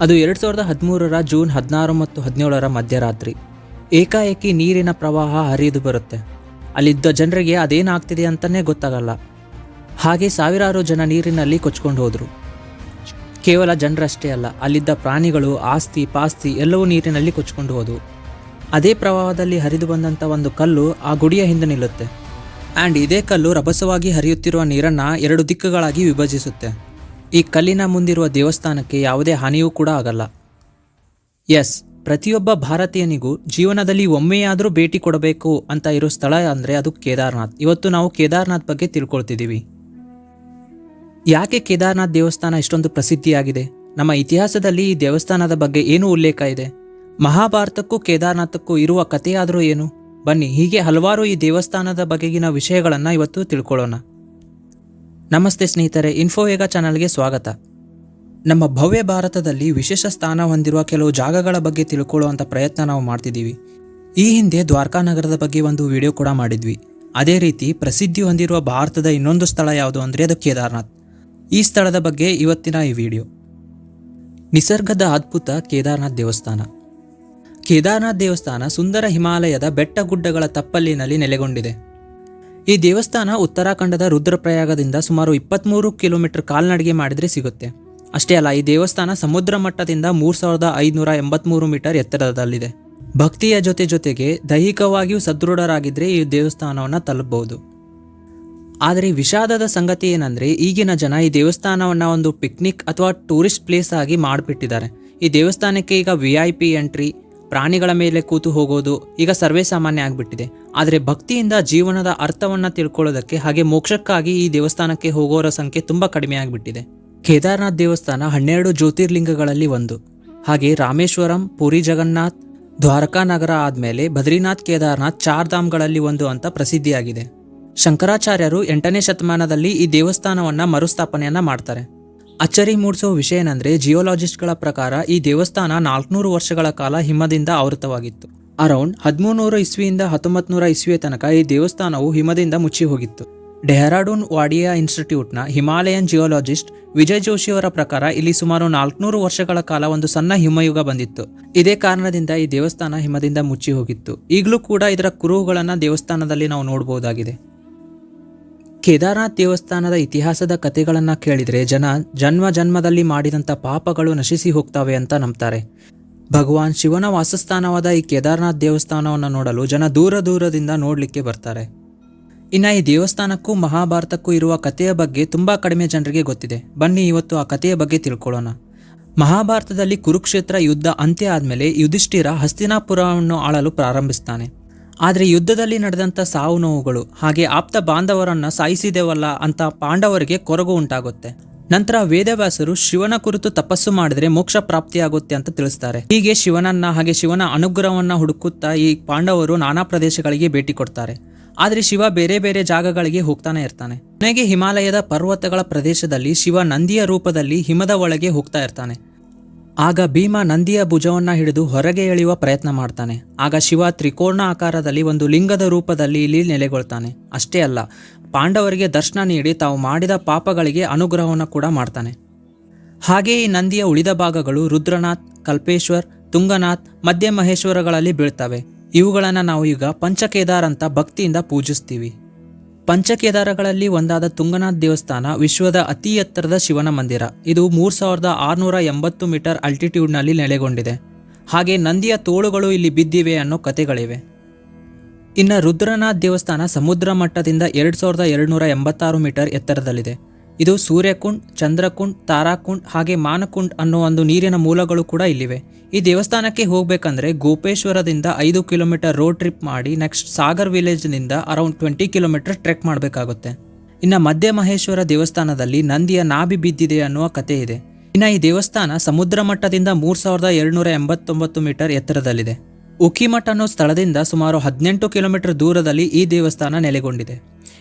ಅದು ಎರಡು ಸಾವಿರದ ಹದಿಮೂರರ ಜೂನ್ ಹದಿನಾರು ಮತ್ತು ಹದಿನೇಳರ ಮಧ್ಯರಾತ್ರಿ. ಏಕಾಏಕಿ ನೀರಿನ ಪ್ರವಾಹ ಹರಿದು ಬರುತ್ತೆ. ಅಲ್ಲಿದ್ದ ಜನರಿಗೆ ಅದೇನಾಗ್ತಿದೆ ಅಂತಲೇ ಗೊತ್ತಾಗಲ್ಲ. ಹಾಗೆ ಸಾವಿರಾರು ಜನ ನೀರಿನಲ್ಲಿ ಕೊಚ್ಕೊಂಡು ಹೋದರು. ಕೇವಲ ಜನರಷ್ಟೇ ಅಲ್ಲ, ಅಲ್ಲಿದ್ದ ಪ್ರಾಣಿಗಳು ಆಸ್ತಿ, ಪಾಸ್ತಿ ಎಲ್ಲವೂ ನೀರಿನಲ್ಲಿ ಕೊಚ್ಕೊಂಡು ಹೋದವು ಅದೇ ಪ್ರವಾಹದಲ್ಲಿ ಹರಿದು ಬಂದಂಥ ಒಂದು ಕಲ್ಲು ಆ ಗುಡಿಯ ಹಿಂದೆ ನಿಲ್ಲುತ್ತೆ. ಆ್ಯಂಡ್ ಇದೇ ಕಲ್ಲು ರಭಸವಾಗಿ ಹರಿಯುತ್ತಿರುವ ನೀರನ್ನು ಎರಡು ದಿಕ್ಕುಗಳಾಗಿ ವಿಭಜಿಸುತ್ತೆ. ಈ ಕಲ್ಲಿನ ಮುಂದಿರುವ ದೇವಸ್ಥಾನಕ್ಕೆ ಯಾವುದೇ ಹಾನಿಯೂ ಕೂಡ ಆಗಲ್ಲ. ಎಸ್, ಪ್ರತಿಯೊಬ್ಬ ಭಾರತೀಯನಿಗೂ ಜೀವನದಲ್ಲಿ ಒಮ್ಮೆಯಾದರೂ ಭೇಟಿ ಕೊಡಬೇಕು ಅಂತ ಇರೋ ಸ್ಥಳ ಅಂದರೆ ಅದು ಕೇದಾರ್ನಾಥ್. ಇವತ್ತು ನಾವು ಕೇದಾರ್ನಾಥ್ ಬಗ್ಗೆ ತಿಳ್ಕೊಳ್ತಿದ್ದೀವಿ. ಯಾಕೆ ಕೇದಾರ್ನಾಥ್ ದೇವಸ್ಥಾನ ಇಷ್ಟೊಂದು ಪ್ರಸಿದ್ಧಿಯಾಗಿದೆ? ನಮ್ಮ ಇತಿಹಾಸದಲ್ಲಿ ಈ ದೇವಸ್ಥಾನದ ಬಗ್ಗೆ ಏನು ಉಲ್ಲೇಖ ಇದೆ. ಮಹಾಭಾರತಕ್ಕೂ ಕೇದಾರ್ನಾಥಕ್ಕೂ ಇರುವ ಕಥೆಯಾದರೂ ಏನು? ಬನ್ನಿ, ಹೀಗೆ ಹಲವಾರು ಈ ದೇವಸ್ಥಾನದ ಬಗೆಗಿನ ವಿಷಯಗಳನ್ನು ಇವತ್ತು ತಿಳ್ಕೊಳ್ಳೋಣ. ನಮಸ್ತೆ ಸ್ನೇಹಿತರೆ ಇನ್ಫೋವೇಗ ಚಾನಲ್ಗೆ ಸ್ವಾಗತ. ನಮ್ಮ ಭವ್ಯ ಭಾರತದಲ್ಲಿ ವಿಶೇಷ ಸ್ಥಾನ ಹೊಂದಿರುವ ಕೆಲವು ಜಾಗಗಳ ಬಗ್ಗೆ ತಿಳ್ಕೊಳ್ಳುವಂಥ ಪ್ರಯತ್ನ ನಾವು ಮಾಡ್ತಿದ್ದೀವಿ. ಈ ಹಿಂದೆ ದ್ವಾರಕಾ ನಗರದ ಬಗ್ಗೆ ಒಂದು ವಿಡಿಯೋ ಕೂಡ ಮಾಡಿದ್ವಿ. ಅದೇ ರೀತಿ ಪ್ರಸಿದ್ಧಿ ಹೊಂದಿರುವ ಭಾರತದ ಇನ್ನೊಂದು ಸ್ಥಳ ಯಾವುದು ಅಂದರೆ ಅದು ಕೇದಾರ್ನಾಥ್. ಈ ಸ್ಥಳದ ಬಗ್ಗೆ ಇವತ್ತಿನ ಈ ವಿಡಿಯೋ ನಿಸರ್ಗದ ಅದ್ಭುತ ಕೇದಾರ್ನಾಥ್ ದೇವಸ್ಥಾನ. ಕೇದಾರ್ನಾಥ್ ದೇವಸ್ಥಾನ ಸುಂದರ ಹಿಮಾಲಯದ ಬೆಟ್ಟ ಗುಡ್ಡಗಳ ತಪ್ಪಲಿನಲ್ಲಿ ನೆಲೆಗೊಂಡಿದೆ. ಈ ದೇವಸ್ಥಾನ ಉತ್ತರಾಖಂಡದ ರುದ್ರಪ್ರಯಾಗದಿಂದ ಸುಮಾರು ಇಪ್ಪತ್ತ್ಮೂರು ಕಿಲೋಮೀಟರ್ ಕಾಲ್ನಡಿಗೆ ಮಾಡಿದರೆ ಸಿಗುತ್ತೆ. ಅಷ್ಟೇ ಅಲ್ಲ, ಈ ದೇವಸ್ಥಾನ ಸಮುದ್ರ ಮಟ್ಟದಿಂದ ಮೂರು ಸಾವಿರದ ಐದುನೂರ ಎಂಬತ್ತ್ಮೂರು ಮೀಟರ್ ಎತ್ತರದಲ್ಲಿದೆ. ಭಕ್ತಿಯ ಜೊತೆ ಜೊತೆಗೆ ದೈಹಿಕವಾಗಿಯೂ ಸದೃಢರಾಗಿದ್ದರೆ ಈ ದೇವಸ್ಥಾನವನ್ನು ತಲುಪಬಹುದು. ಆದರೆ ವಿಷಾದದ ಸಂಗತಿ ಏನಂದರೆ, ಈಗಿನ ಜನ ಈ ದೇವಸ್ಥಾನವನ್ನು ಒಂದು ಪಿಕ್ನಿಕ್ ಅಥವಾ ಟೂರಿಸ್ಟ್ ಪ್ಲೇಸ್ ಆಗಿ ಮಾಡಿಬಿಟ್ಟಿದ್ದಾರೆ. ಈ ದೇವಸ್ಥಾನಕ್ಕೆ ಈಗ ವಿ ಐ ಪಿ ಎಂಟ್ರಿ, ಪ್ರಾಣಿಗಳ ಮೇಲೆ ಕೂತು ಹೋಗೋದು, ಈಗ ಸರ್ವೇ ಸಾಮಾನ್ಯ ಆಗಿಬಿಟ್ಟಿದೆ. ಆದರೆ ಭಕ್ತಿಯಿಂದ ಜೀವನದ ಅರ್ಥವನ್ನು ತಿಳ್ಕೊಳ್ಳೋದಕ್ಕೆ ಹಾಗೆ ಮೋಕ್ಷಕ್ಕಾಗಿ ಈ ದೇವಸ್ಥಾನಕ್ಕೆ ಹೋಗೋರ ಸಂಖ್ಯೆ ತುಂಬ ಕಡಿಮೆ ಆಗಿಬಿಟ್ಟಿದೆ. ಕೇದಾರ್ನಾಥ್ ದೇವಸ್ಥಾನ ಹನ್ನೆರಡು ಜ್ಯೋತಿರ್ಲಿಂಗಗಳಲ್ಲಿ ಒಂದು. ಹಾಗೆ ರಾಮೇಶ್ವರಂ, ಪುರಿ ಜಗನ್ನಾಥ್, ದ್ವಾರಕಾ ನಗರ ಆದಮೇಲೆ ಬದ್ರಿನಾಥ್ ಕೇದಾರ್ನಾಥ್ ಚಾರ್ಧಾಮ್ಗಳಲ್ಲಿ ಒಂದು ಅಂತ ಪ್ರಸಿದ್ಧಿಯಾಗಿದೆ. ಶಂಕರಾಚಾರ್ಯರು ಎಂಟನೇ ಶತಮಾನದಲ್ಲಿ ಈ ದೇವಸ್ಥಾನವನ್ನು ಮರುಸ್ಥಾಪನೆಯನ್ನು ಮಾಡ್ತಾರೆ. ಅಚ್ಚರಿ ಮೂಡಿಸುವ ವಿಷಯ ಏನಂದ್ರೆ ಜಿಯೋಲಾಜಿಸ್ಟ್ಗಳ ಪ್ರಕಾರ ಈ ದೇವಸ್ಥಾನ ನಾಲ್ಕುನೂರು ವರ್ಷಗಳ ಕಾಲ ಹಿಮದಿಂದ ಆವೃತವಾಗಿತ್ತು. ಅರೌಂಡ್ ಹದಿಮೂರ್ನೂರು ಇಸ್ವಿಯಿಂದ ಹತ್ತೊಂಬತ್ತು ನೂರ ಇಸ್ವಿಯ ತನಕ ಈ ದೇವಸ್ಥಾನವು ಹಿಮದಿಂದ ಮುಚ್ಚಿ ಹೋಗಿತ್ತು. ಡೆಹ್ರಾಡೂನ್ ವಾಡಿಯಾ ಇನ್ಸ್ಟಿಟ್ಯೂಟ್ನ ಹಿಮಾಲಯನ್ ಜಿಯೋಲಾಜಿಸ್ಟ್ ವಿಜಯ್ ಜೋಶಿ ಅವರ ಪ್ರಕಾರ ಇಲ್ಲಿ ಸುಮಾರು ನಾಲ್ಕುನೂರು ವರ್ಷಗಳ ಕಾಲ ಒಂದು ಸಣ್ಣ ಹಿಮಯುಗ ಬಂದಿತ್ತು. ಇದೇ ಕಾರಣದಿಂದ ಈ ದೇವಸ್ಥಾನ ಹಿಮದಿಂದ ಮುಚ್ಚಿ ಹೋಗಿತ್ತು. ಈಗಲೂ ಕೂಡ ಇದರ ಕುರುಹುಗಳನ್ನು ದೇವಸ್ಥಾನದಲ್ಲಿ ನಾವು ನೋಡಬಹುದಾಗಿದೆ ಕೇದಾರನಾಥ್ ದೇವಸ್ಥಾನದ ಇತಿಹಾಸದ ಕಥೆಗಳನ್ನು ಕೇಳಿದರೆ ಜನ ಜನ್ಮ ಜನ್ಮದಲ್ಲಿ ಮಾಡಿದಂಥ ಪಾಪಗಳು ನಶಿಸಿ ಹೋಗ್ತವೆ ಅಂತ ನಂಬ್ತಾರೆ. ಭಗವಾನ್ ಶಿವನ ವಾಸಸ್ಥಾನವಾದ ಈ ಕೇದಾರ್ನಾಥ್ ದೇವಸ್ಥಾನವನ್ನು ನೋಡಲು ಜನ ದೂರ ದೂರದಿಂದ ನೋಡಲಿಕ್ಕೆ ಬರ್ತಾರೆ. ಇನ್ನು ಈ ದೇವಸ್ಥಾನಕ್ಕೂ ಮಹಾಭಾರತಕ್ಕೂ ಇರುವ ಕಥೆಯ ಬಗ್ಗೆ ತುಂಬ ಕಡಿಮೆ ಜನರಿಗೆ ಗೊತ್ತಿದೆ. ಬನ್ನಿ ಇವತ್ತು ಆ ಕಥೆಯ ಬಗ್ಗೆ ತಿಳ್ಕೊಳ್ಳೋಣ. ಮಹಾಭಾರತದಲ್ಲಿ ಕುರುಕ್ಷೇತ್ರ ಯುದ್ಧ ಅಂತ್ಯ ಆದಮೇಲೆ ಯುಧಿಷ್ಠಿರ ಹಸ್ತಿನಾಪುರವನ್ನು ಆಳಲು ಪ್ರಾರಂಭಿಸ್ತಾನೆ. ಆದರೆ ಯುದ್ಧದಲ್ಲಿ ನಡೆದಂಥ ಸಾವು ನೋವುಗಳು, ಹಾಗೆ ಆಪ್ತ ಬಾಂಧವರನ್ನು ಸಾಯಿಸಿದೆವಲ್ಲ ಅಂತ ಪಾಂಡವರಿಗೆ ಕೊರಗು ಉಂಟಾಗುತ್ತೆ. ನಂತರ ವೇದವ್ಯಾಸರು ಶಿವನ ಕುರಿತು ತಪಸ್ಸು ಮಾಡಿದ್ರೆ ಮೋಕ್ಷ ಪ್ರಾಪ್ತಿಯಾಗುತ್ತೆ ಅಂತ ತಿಳಿಸ್ತಾರೆ. ಹೀಗೆ ಶಿವನನ್ನ ಹಾಗೆ ಶಿವನ ಅನುಗ್ರಹವನ್ನ ಹುಡುಕುತ್ತಾ ಈ ಪಾಂಡವರು ನಾನಾ ಪ್ರದೇಶಗಳಿಗೆ ಭೇಟಿ ಕೊಡ್ತಾರೆ. ಆದರೆ ಶಿವ ಬೇರೆ ಬೇರೆ ಜಾಗಗಳಿಗೆ ಹೋಗ್ತಾನೆ ಇರ್ತಾನೆ. ಕೊನೆಗೆ ಹಿಮಾಲಯದ ಪರ್ವತಗಳ ಪ್ರದೇಶದಲ್ಲಿ ಶಿವ ನಂದಿಯ ರೂಪದಲ್ಲಿ ಹಿಮದ ಒಳಗೆ ಹೋಗ್ತಾ ಇರ್ತಾನೆ. ಆಗ ಭೀಮ ನಂದಿಯ ಭುಜವನ್ನ ಹಿಡಿದು ಹೊರಗೆ ಎಳೆಯುವ ಪ್ರಯತ್ನ ಮಾಡ್ತಾನೆ. ಆಗ ಶಿವ ತ್ರಿಕೋರ್ಣ ಆಕಾರದಲ್ಲಿ ಒಂದು ಲಿಂಗದ ರೂಪದಲ್ಲಿ ಇಲ್ಲಿ ನೆಲೆಗೊಳ್ತಾನೆ. ಅಷ್ಟೇ ಅಲ್ಲ ಪಾಂಡವರಿಗೆ ದರ್ಶನ ನೀಡಿ ತಾವು ಮಾಡಿದ ಪಾಪಗಳಿಗೆ ಅನುಗ್ರಹವನ್ನು ಕೂಡ ಮಾಡ್ತಾನೆ. ಹಾಗೆಯೇ ಈ ನಂದಿಯ ಉಳಿದ ಭಾಗಗಳು ರುದ್ರನಾಥ್, ಕಲ್ಪೇಶ್ವರ್, ತುಂಗನಾಥ್ ಮಧ್ಯ ಮಹೇಶ್ವರಗಳಲ್ಲಿ ಬೀಳ್ತವೆ. ಇವುಗಳನ್ನು ನಾವು ಈಗ ಪಂಚಕೇದಾರ್ ಅಂತ ಭಕ್ತಿಯಿಂದ ಪೂಜಿಸ್ತೀವಿ. ಪಂಚಕೇದಾರಗಳಲ್ಲಿ ಒಂದಾದ ತುಂಗನಾಥ್ ದೇವಸ್ಥಾನ ವಿಶ್ವದ ಅತಿ ಎತ್ತರದ ಶಿವನ ಮಂದಿರ. ಇದು ಮೂರು ಸಾವಿರದ ಆರುನೂರ ಎಂಬತ್ತು ಮೀಟರ್ ಅಲ್ಟಿಟ್ಯೂಡ್ನಲ್ಲಿ ನೆಲೆಗೊಂಡಿದೆ. ಹಾಗೆ ನಂದಿಯ ತೋಳುಗಳು ಇಲ್ಲಿ ಬಿದ್ದಿವೆ ಅನ್ನೋ ಕಥೆಗಳಿವೆ. ಇನ್ನು ರುದ್ರನಾಥ್ ದೇವಸ್ಥಾನ ಸಮುದ್ರ ಮಟ್ಟದಿಂದ ಎರಡು ಸಾವಿರದ ಎರಡುನೂರ ಎಂಬತ್ತಾರು ಮೀಟರ್ ಎತ್ತರದಲ್ಲಿದೆ. ಇದು ಸೂರ್ಯಕುಂಡ್, ಚಂದ್ರಕುಂಡ್, ತಾರಾಕುಂಡ್ ಹಾಗೆ ಮಾನಕುಂಡ್ ಅನ್ನೋ ಒಂದು ನೀರಿನ ಮೂಲಗಳು ಕೂಡ ಇಲ್ಲಿವೆ. ಈ ದೇವಸ್ಥಾನಕ್ಕೆ ಹೋಗಬೇಕಂದ್ರೆ ಗೋಪೇಶ್ವರದಿಂದ ಐದು ಕಿಲೋಮೀಟರ್ ರೋಡ್ ಟ್ರಿಪ್ ಮಾಡಿ ನೆಕ್ಸ್ಟ್ ಸಾಗರ್ ವಿಲೇಜ್ನಿಂದ ಅರೌಂಡ್ ಟ್ವೆಂಟಿ ಕಿಲೋಮೀಟರ್ ಟ್ರೆಕ್ ಮಾಡಬೇಕಾಗುತ್ತೆ. ಇನ್ನು ಮಧ್ಯ ಮಹೇಶ್ವರ ದೇವಸ್ಥಾನದಲ್ಲಿ ನಂದಿಯ ನಾಭಿ ಬಿದ್ದಿದೆ ಅನ್ನುವ ಕಥೆ ಇದೆ. ಇನ್ನು ಈ ದೇವಸ್ಥಾನ ಸಮುದ್ರ ಮಟ್ಟದಿಂದ ಮೂರು ಸಾವಿರದ ಎರಡುನೂರ ಎಂಬತ್ತೊಂಬತ್ತು ಮೀಟರ್ ಎತ್ತರದಲ್ಲಿದೆ. ಉಕಿಮಠ್ ಅನ್ನೋ ಸ್ಥಳದಿಂದ ಸುಮಾರು ಹದಿನೆಂಟು ಕಿಲೋಮೀಟರ್ ದೂರದಲ್ಲಿ ಈ ದೇವಸ್ಥಾನ ನೆಲೆಗೊಂಡಿದೆ.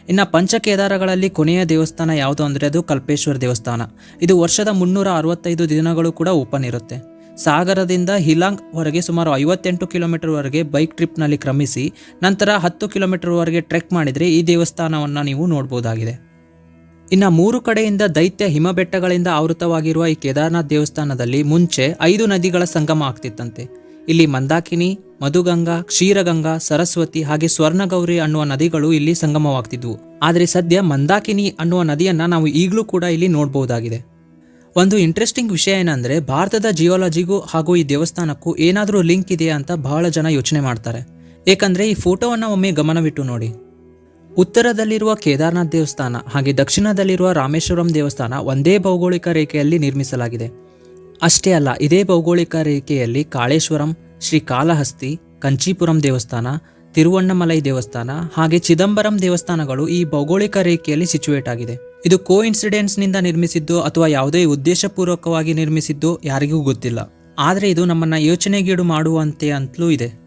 ಇನ್ನು ಪಂಚಕೇದಾರಗಳಲ್ಲಿ ಕೊನೆಯ ದೇವಸ್ಥಾನ ಯಾವುದು ಅಂದರೆ ಅದು ಕಲ್ಪೇಶ್ವರ ದೇವಸ್ಥಾನ. ಇದು ವರ್ಷದ ಮುನ್ನೂರ ಅರವತ್ತೈದು ದಿನಗಳು ಕೂಡ ಓಪನ್ ಇರುತ್ತೆ. ಸಾಗರದಿಂದ ಹಿಲಾಂಗ್ ವರೆಗೆ ಸುಮಾರು ಐವತ್ತೆಂಟು ಕಿಲೋಮೀಟರ್ವರೆಗೆ ಬೈಕ್ ಟ್ರಿಪ್ನಲ್ಲಿ ಕ್ರಮಿಸಿ ನಂತರ ಹತ್ತು ಕಿಲೋಮೀಟರ್ವರೆಗೆ ಟ್ರೆಕ್ ಮಾಡಿದರೆ ಈ ದೇವಸ್ಥಾನವನ್ನು ನೀವು ನೋಡ್ಬೋದಾಗಿದೆ. ಇನ್ನು ಮೂರು ಕಡೆಯಿಂದ ದೈತ್ಯ ಹಿಮಬೆಟ್ಟಗಳಿಂದ ಆವೃತವಾಗಿರುವ ಈ ಕೇದಾರನಾಥ್ ದೇವಸ್ಥಾನದಲ್ಲಿ ಮುಂಚೆ ಐದು ನದಿಗಳ ಸಂಗಮ ಆಗ್ತಿತ್ತಂತೆ. ಇಲ್ಲಿ ಮಂದಾಕಿನಿ, ಮಧುಗಂಗಾ, ಕ್ಷೀರಗಂಗಾ, ಸರಸ್ವತಿ ಹಾಗೆ ಸ್ವರ್ಣಗೌರಿ ಅನ್ನುವ ನದಿಗಳು ಇಲ್ಲಿ ಸಂಗಮವಾಗ್ತಿದ್ವು. ಆದರೆ ಸದ್ಯ ಮಂದಾಕಿನಿ ಅನ್ನುವ ನದಿಯನ್ನ ನಾವು ಈಗಲೂ ಕೂಡ ಇಲ್ಲಿ ನೋಡಬಹುದಾಗಿದೆ. ಒಂದು ಇಂಟ್ರೆಸ್ಟಿಂಗ್ ವಿಷಯ ಏನಂದ್ರೆ ಭಾರತದ ಜಿಯೋಲಜಿಗೂ ಹಾಗೂ ಈ ದೇವಸ್ಥಾನಕ್ಕೂ ಏನಾದರೂ ಲಿಂಕ್ ಇದೆ ಅಂತ ಬಹಳ ಜನ ಯೋಚನೆ ಮಾಡ್ತಾರೆ. ಏಕೆಂದ್ರೆ ಈ ಫೋಟೋವನ್ನು ಒಮ್ಮೆ ಗಮನವಿಟ್ಟು ನೋಡಿ. ಉತ್ತರದಲ್ಲಿರುವ ಕೇದಾರನಾಥ್ ದೇವಸ್ಥಾನ ಹಾಗೆ ದಕ್ಷಿಣದಲ್ಲಿರುವ ರಾಮೇಶ್ವರಂ ದೇವಸ್ಥಾನ ಒಂದೇ ಭೌಗೋಳಿಕ ರೇಖೆಯಲ್ಲಿ ನಿರ್ಮಿಸಲಾಗಿದೆ. ಅಷ್ಟೇ ಅಲ್ಲ, ಇದೇ ಭೌಗೋಳಿಕ ರೇಖೆಯಲ್ಲಿ ಕಾಳೇಶ್ವರಂ, ಶ್ರೀ ಕಾಲಹಸ್ತಿ ಕಂಚೀಪುರಂ ದೇವಸ್ಥಾನ, ತಿರುವಣ್ಣಮಲೈ ದೇವಸ್ಥಾನ, ಹಾಗೆ ಚಿದಂಬರಂ ದೇವಸ್ಥಾನಗಳು ಈ ಭೌಗೋಳಿಕ ರೇಖೆಯಲ್ಲಿ ಸಿಚುವೇಟ್ ಆಗಿದೆ. ಇದು ಕೋ ಇನ್ಸಿಡೆಂಟ್ಸ್ನಿಂದ ನಿರ್ಮಿಸಿದ್ದು ಅಥವಾ ಯಾವುದೇ ಉದ್ದೇಶಪೂರ್ವಕವಾಗಿ ನಿರ್ಮಿಸಿದ್ದು ಯಾರಿಗೂ ಗೊತ್ತಿಲ್ಲ. ಆದರೆ ಇದು ನಮ್ಮನ್ನ ಯೋಚನೆಗೀಡು ಮಾಡುವಂತೆ ಅಂತಲೂ ಇದೆ.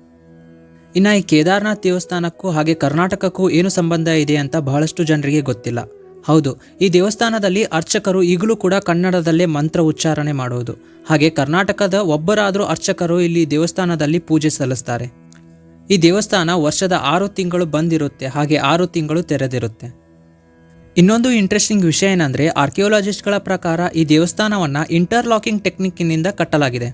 ಇನ್ನು ಈ ಕೇದಾರ್ನಾಥ್ ದೇವಸ್ಥಾನಕ್ಕೂ ಹಾಗೆ ಕರ್ನಾಟಕಕ್ಕೂ ಏನು ಸಂಬಂಧ ಇದೆ ಅಂತ ಬಹಳಷ್ಟು ಜನರಿಗೆ ಗೊತ್ತಿಲ್ಲ. ಹೌದು, ಈ ದೇವಸ್ಥಾನದಲ್ಲಿ ಅರ್ಚಕರು ಈಗಲೂ ಕೂಡ ಕನ್ನಡದಲ್ಲೇ ಮಂತ್ರ ಉಚ್ಚಾರಣೆ ಮಾಡುವುದು ಹಾಗೆ ಕರ್ನಾಟಕದ ಒಬ್ಬರಾದರೂ ಅರ್ಚಕರು ಇಲ್ಲಿ ದೇವಸ್ಥಾನದಲ್ಲಿ ಪೂಜೆ ಸಲ್ಲಿಸ್ತಾರೆ. ಈ ದೇವಸ್ಥಾನ ವರ್ಷದ ಆರು ತಿಂಗಳು ಬಂದಿರುತ್ತೆ, ಹಾಗೆ ಆರು ತಿಂಗಳು ತೆರೆದಿರುತ್ತೆ. ಇನ್ನೊಂದು ಇಂಟ್ರೆಸ್ಟಿಂಗ್ ವಿಷಯ ಏನಂದರೆ ಆರ್ಕಿಯೋಲಾಜಿಸ್ಟ್ಗಳ ಪ್ರಕಾರ ಈ ದೇವಸ್ಥಾನವನ್ನು ಇಂಟರ್ಲಾಕಿಂಗ್ ಟೆಕ್ನಿಕ್ನಿಂದ ಕಟ್ಟಲಾಗಿದೆ.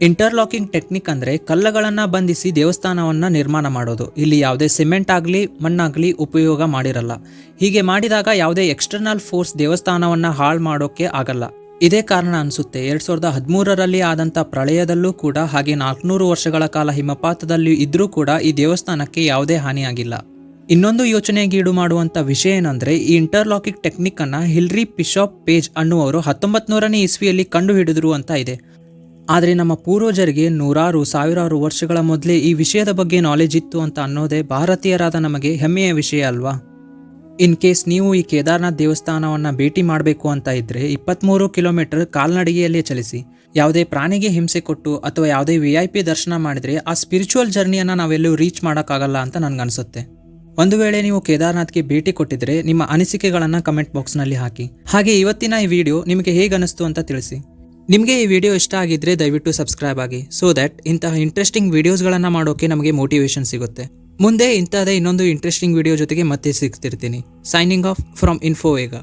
ಇಂಟರ್ಲಾಕಿಂಗ್ ಟೆಕ್ನಿಕ್ ಅಂದ್ರೆ ಕಲ್ಲುಗಳನ್ನು ಬಂಧಿಸಿ ದೇವಸ್ಥಾನವನ್ನ ನಿರ್ಮಾಣ ಮಾಡೋದು. ಇಲ್ಲಿ ಯಾವುದೇ ಸಿಮೆಂಟ್ ಆಗಲಿ, ಮಣ್ಣಾಗಲಿ ಉಪಯೋಗ ಮಾಡಿರಲ್ಲ. ಹೀಗೆ ಮಾಡಿದಾಗ ಯಾವುದೇ ಎಕ್ಸ್ಟರ್ನಲ್ ಫೋರ್ಸ್ ದೇವಸ್ಥಾನವನ್ನ ಹಾಳು ಮಾಡೋಕೆ ಆಗಲ್ಲ. ಇದೇ ಕಾರಣ ಅನಿಸುತ್ತೆ, ಎರಡ್ ಸಾವಿರದ ಹದಿಮೂರರಲ್ಲಿ ಆದಂಥ ಪ್ರಳಯದಲ್ಲೂ ಕೂಡ, ಹಾಗೆ ನಾಲ್ಕುನೂರು ವರ್ಷಗಳ ಕಾಲ ಹಿಮಪಾತದಲ್ಲಿ ಇದ್ರೂ ಕೂಡ ಈ ದೇವಸ್ಥಾನಕ್ಕೆ ಯಾವುದೇ ಹಾನಿಯಾಗಿಲ್ಲ ಇನ್ನೊಂದು ಯೋಚನೆಗೀಡು ಮಾಡುವಂತ ವಿಷಯ ಏನಂದ್ರೆ, ಈ ಇಂಟರ್ಲಾಕಿಂಗ್ ಟೆಕ್ನಿಕ್ ಅನ್ನ ಹಿಲ್ರಿ ಪಿಶಾಪ್ ಪೇಜ್ ಅನ್ನುವರು ಹತ್ತೊಂಬತ್ ನೂರನೇ ಇಸ್ವಿಯಲ್ಲಿ ಕಂಡುಹಿಡಿದ್ರು ಅಂತ ಇದೆ. ಆದರೆ ನಮ್ಮ ಪೂರ್ವಜರಿಗೆ ನೂರಾರು, ಸಾವಿರಾರು ವರ್ಷಗಳ ಮೊದಲೇ ಈ ವಿಷಯದ ಬಗ್ಗೆ ನಾಲೆಜ್ ಇತ್ತು ಅಂತ ಅನ್ನೋದೇ ಭಾರತೀಯರಾದ ನಮಗೆ ಹೆಮ್ಮೆಯ ವಿಷಯ ಅಲ್ವಾ? ಇನ್ ಕೇಸ್ ನೀವು ಈ ಕೇದಾರ್ನಾಥ್ ದೇವಸ್ಥಾನವನ್ನು ಭೇಟಿ ಮಾಡಬೇಕು ಅಂತ ಇದ್ದರೆ ಇಪ್ಪತ್ತ್ಮೂರು ಕಿಲೋಮೀಟರ್ ಕಾಲ್ನಡಿಗೆಯಲ್ಲೇ ಚಲಿಸಿ. ಯಾವುದೇ ಪ್ರಾಣಿಗೆ ಹಿಂಸೆ ಕೊಟ್ಟು ಅಥವಾ ಯಾವುದೇ ವಿ ಐ ಪಿ ದರ್ಶನ ಮಾಡಿದರೆ ಆ ಸ್ಪಿರಿಚುವಲ್ ಜರ್ನಿಯನ್ನು ನಾವೆಲ್ಲೂ ರೀಚ್ ಮಾಡೋಕ್ಕಾಗಲ್ಲ ಅಂತ ನನಗನ್ಸುತ್ತೆ. ಒಂದು ವೇಳೆ ನೀವು ಕೇದಾರ್ನಾಥ್ಗೆ ಭೇಟಿ ಕೊಟ್ಟಿದ್ರೆ ನಿಮ್ಮ ಅನಿಸಿಕೆಗಳನ್ನು ಕಮೆಂಟ್ ಬಾಕ್ಸ್ನಲ್ಲಿ ಹಾಕಿ. ಹಾಗೆ ಇವತ್ತಿನ ಈ ವಿಡಿಯೋ ನಿಮಗೆ ಹೇಗೆ ಅನಿಸ್ತು ಅಂತ ತಿಳಿಸಿ. ನಿಮಗೆ ಈ ವಿಡಿಯೋ ಇಷ್ಟ ಆಗಿದ್ರೆ ದಯವಿಟ್ಟು ಸಬ್ಸ್ಕ್ರೈಬ್ ಆಗಿ ಸೊ ದಟ್ ಇಂತಹ ಇಂಟ್ರೆಸ್ಟಿಂಗ್ ವಿಡಿಯೋಸ್ಗಳನ್ನು ಮಾಡೋಕೆ ನಮಗೆ ಮೋಟಿವೇಶನ್ ಸಿಗುತ್ತೆ. ಮುಂದೆ ಇಂತಹದೇ ಇನ್ನೊಂದು ಇಂಟ್ರೆಸ್ಟಿಂಗ್ ವಿಡಿಯೋ ಜೊತೆಗೆ ಮತ್ತೆ ಸಿಗ್ತಿರ್ತೀನಿ. Signing off from ಇನ್ಫೋವೇಗ